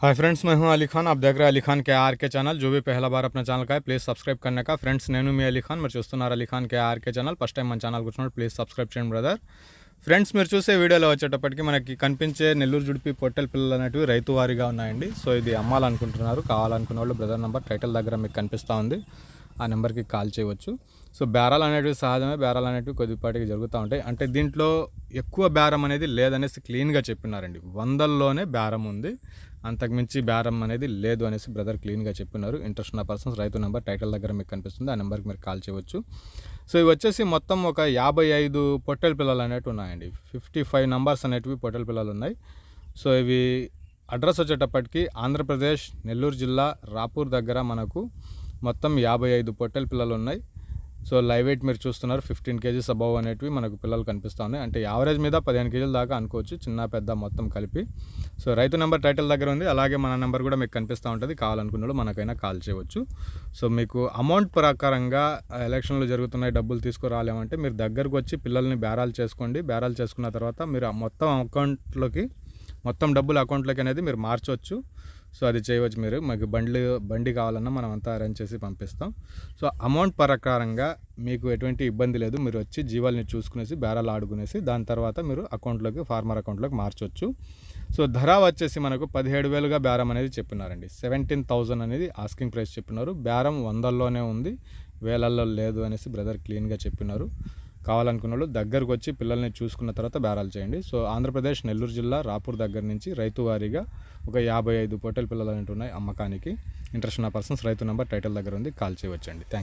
Hi friends मैं हूं अली खान आप देख रहे हैं अली खान के आर के चैनल जो भी पहला बार अपना ఛానల్ का है ప్లీజ్ సబ్స్క్రైబ్ करने का ఫ్రెండ్స్ నేను మీ అలీ ఖాన్ మీరు చూస్తున్నారు Ali Khan K RK channel first time మన ఛానల్ కూర్చున్నాడు ప్లీజ్ సబ్స్క్రైబ్ చేయండి బ్రదర్ ఫ్రెండ్స్ మీరు చూసే వీడియోలో వచ్చేటప్పటికి మనకి కనిపించే నెల్లూరు జుడిపి పొట్టెల పిల్లలు అనేటివి రైతు వారీగా ఉన్నాయండి సో ఇది అమ్మాలనుకుంటున్నారు కావాలనుకున్న వాళ్ళు బ్రదర్ నెంబర్ టైటిల్ దగ్గర మీకు కనిపిస్తూ ఉంది ఆ నెంబర్కి కాల్ చేయవచ్చు. సో బేరాలు అనేటివి సహజమే బేరాలు అనేటివి కొద్దిపాటికి జరుగుతూ ఉంటాయి. అంటే దీంట్లో ఎక్కువ బేరం అనేది లేదనేసి క్లీన్గా చెప్పినారండి. వందల్లోనే బేరం ఉంది. అంతకుమించి బేరం అనేది లేదు అనేసి బ్రదర్ క్లీన్గా చెప్పినారు. ఇంట్రెస్ట్ ఉన్న పర్సన్స్ రైతు నెంబర్ టైటిల్ దగ్గర మీకు కనిపిస్తుంది. ఆ నెంబర్కి మీరు కాల్ చేయవచ్చు. సో ఇవి వచ్చేసి మొత్తం ఒక యాభై ఐదు పొట్టెల పిల్లలు అనేటివి ఉన్నాయండి. ఫిఫ్టీ ఫైవ్ నంబర్స్ అనేటివి పొట్టెల పిల్లలు ఉన్నాయి. సో ఇవి అడ్రస్ వచ్చేటప్పటికి ఆంధ్రప్రదేశ్ నెల్లూరు జిల్లా రాపూర్ దగ్గర మనకు మొత్తం యాభై ఐదు పొట్టెల పిల్లలు ఉన్నాయి. సో లైవ్ వెయిట్ మీరు చూస్తున్నారు. ఫిఫ్టీన్ కేజీస్ అబవ్ అనేటివి మనకు పిల్లలు కనిపిస్తూ ఉన్నాయి. అంటే యావరేజ్ మీద పదిహేను కేజీల దాకా అనుకోవచ్చు. చిన్న పెద్ద మొత్తం కలిపి. సో రైతు నెంబర్ టైటిల్ దగ్గర ఉంది. అలాగే మన నెంబర్ కూడా మీకు కనిపిస్తూ ఉంటుంది. కావాలనుకున్నప్పుడు మనకైనా కాల్ చేయవచ్చు. సో మీకు అమౌంట్ ప్రకారంగా ఎలక్షన్లు జరుగుతున్నాయి. డబ్బులు తీసుకురాలేమంటే మీరు దగ్గరకు వచ్చి పిల్లల్ని బేరాలు చేసుకోండి. బేరాలు చేసుకున్న తర్వాత మీరు ఆ మొత్తం అకౌంట్లోకి మొత్తం డబ్బులు అకౌంట్లోకి అనేది మీరు మార్చవచ్చు. సో అది చేయవచ్చు మీరు. మాకు బండ్లు బండి కావాలన్నా మనం అంతా అరేంజ్ చేసి పంపిస్తాం. సో అమౌంట్ ప్రకారంగా మీకు ఎటువంటి ఇబ్బంది లేదు. మీరు వచ్చి జీవాల్ని చూసుకునేసి బేరాలు ఆడుకునేసి దాని తర్వాత మీరు అకౌంట్లోకి ఫార్మర్ అకౌంట్లోకి మార్చవచ్చు సో ధర వచ్చేసి మనకు పదిహేడు వేలుగా బేరం అనేది చెప్పినారండి. సెవెంటీన్ థౌజండ్ అనేది ఆస్కింగ్ ప్రైస్ చెప్పినారు. బేరం వందల్లోనే ఉంది. వేలల్లో లేదు అనేసి బ్రదర్ క్లీన్గా చెప్పినారు. కావాలనుకున్న వాళ్ళు దగ్గరకు వచ్చి పిల్లల్ని చూసుకున్న తర్వాత బేరాలు చేయండి. సో ఆంధ్రప్రదేశ్ నెల్లూరు జిల్లా రాపూర్ దగ్గర నుంచి రైతు వారీగా ఒక యాభై ఐదు పొట్టెల పిల్లలు అనేవి ఉన్నాయి అమ్మకానికి. ఇంట్రెస్ట్ ఉన్న పర్సన్స్ రైతు నెంబర్ టైటిల్ దగ్గర ఉంది. కాల్ చేయవచ్చండి. థ్యాంక్